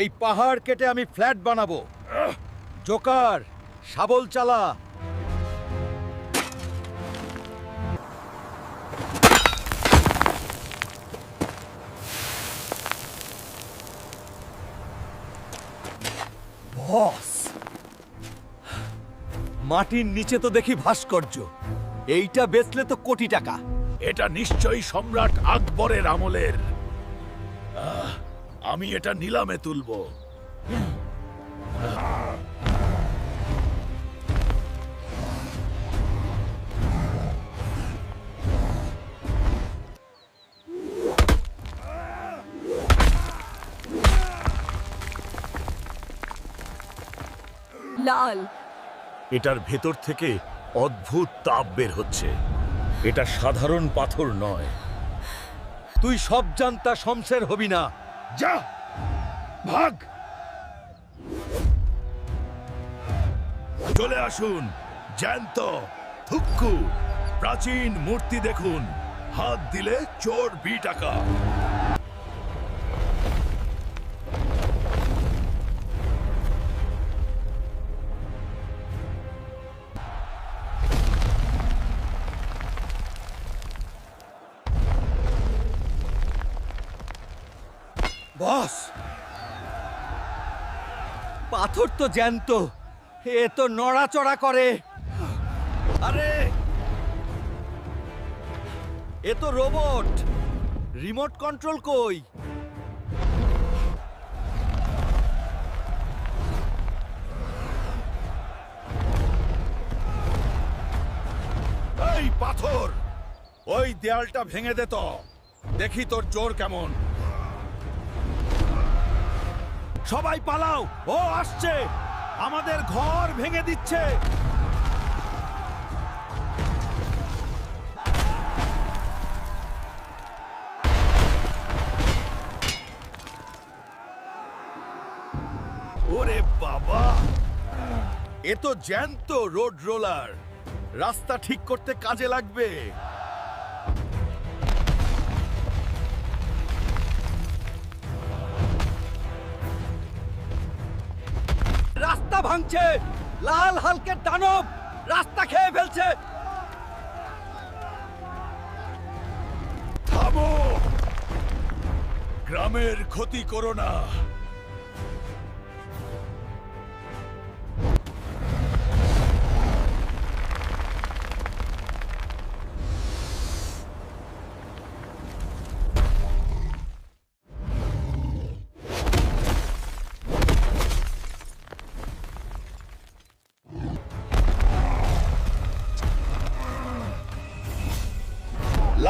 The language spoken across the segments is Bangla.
এই পাহাড় কেটে আমি ফ্ল্যাট বানাবো। জোকার শাবল চালা। বস! মাটির নিচে তো দেখি ভাস্কর্য। এইটা বেচলে তো কোটি টাকা। এটা নিশ্চয়ই সম্রাট আকবরের আমলের। আহ, আমি এটা নিলামে তুলব। লাল। এটার ভেতর থেকে অদ্ভুত তাপ বের হচ্ছে। এটা সাধারণ পাথর নয়। তুই সব জানতা শমশের হবি না। যা ভাগ। চলে আসুন জ্যান্ত থুক্কু প্রাচীন মূর্তি দেখুন। হাত দিলে চোর বি টাকা বস। পাথর তো জ্যান্ত, এ তো নড়াচড়া করে। আরে, এ তো রোবট, রিমোট কন্ট্রোল কই? পাথর, ওই দেয়ালটা ভেঙে দে তো। দেখি তোর জোর কেমন। সবাই পালাও। ও আসছে। আমাদের ঘর ভেঙে দিচ্ছে। ওরে বাবা। এ তো জ্যান্ত রোড রোলার। রাস্তা ঠিক করতে কাজে লাগবে। রাস্তা ভাঙছে। লাল হালকের দানব রাস্তা খেয়ে ফেলছে। গ্রামের ক্ষতি করো না।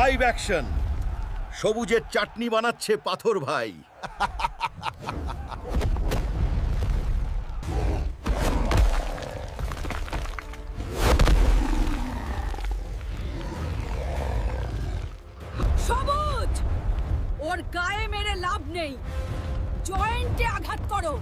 লাইভ অ্যাকশন সবুজের চাটনি বানাচ্ছে পাথর ভাই। সবুজ! ওর গায়ে মেরে লাভ নেই। জয়েন্টে আঘাত করো।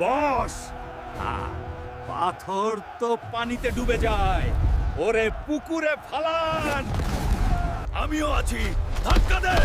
বস। পাথর তো পানিতে ডুবে যায়। ওরে পুকুরে ফালান। আমিও আছি। ধাক্কা দে।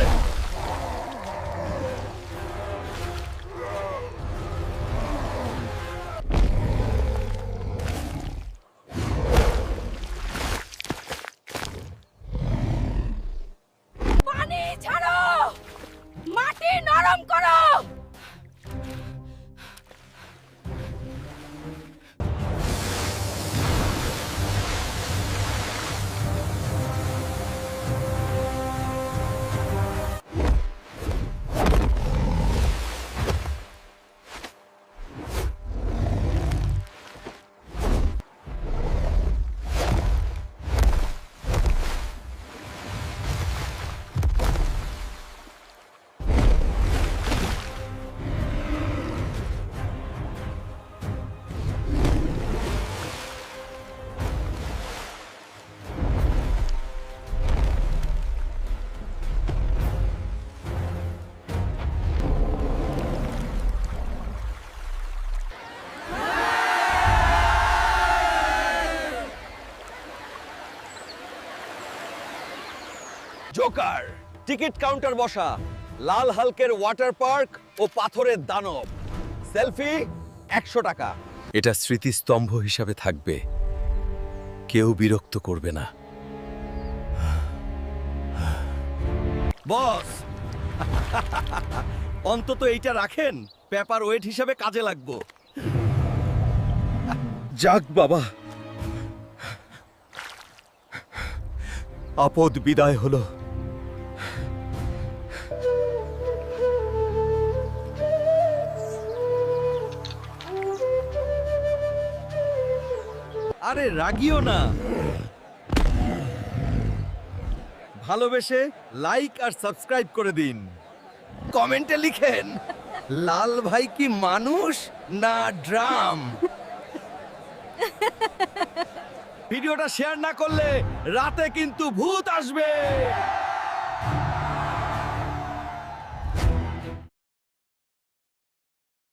জোকার টিকিট কাউন্টার বসা লাল হালকের ওয়াটার পার্ক ও পাথরের দানব। সেলফি একশো টাকা। এটা স্মৃতিস্তম্ভ হিসাবে থাকবে। কেউ বিরক্ত করবে না। বস। অন্তত এইটা রাখেন। পেপার ওয়েট হিসাবে কাজে লাগবো। যাক বাবা। আপদ বিদায় হলো। আরে রাগিও না। ভালোবেসে লাইক আর সাবস্ক্রাইব করে দিন। কমেন্টে লিখেন, লাল ভাই কি মানুষ না ড্রাম? ভিডিওটা শেয়ার না করলে রাতে কিন্তু ভূত আসবে।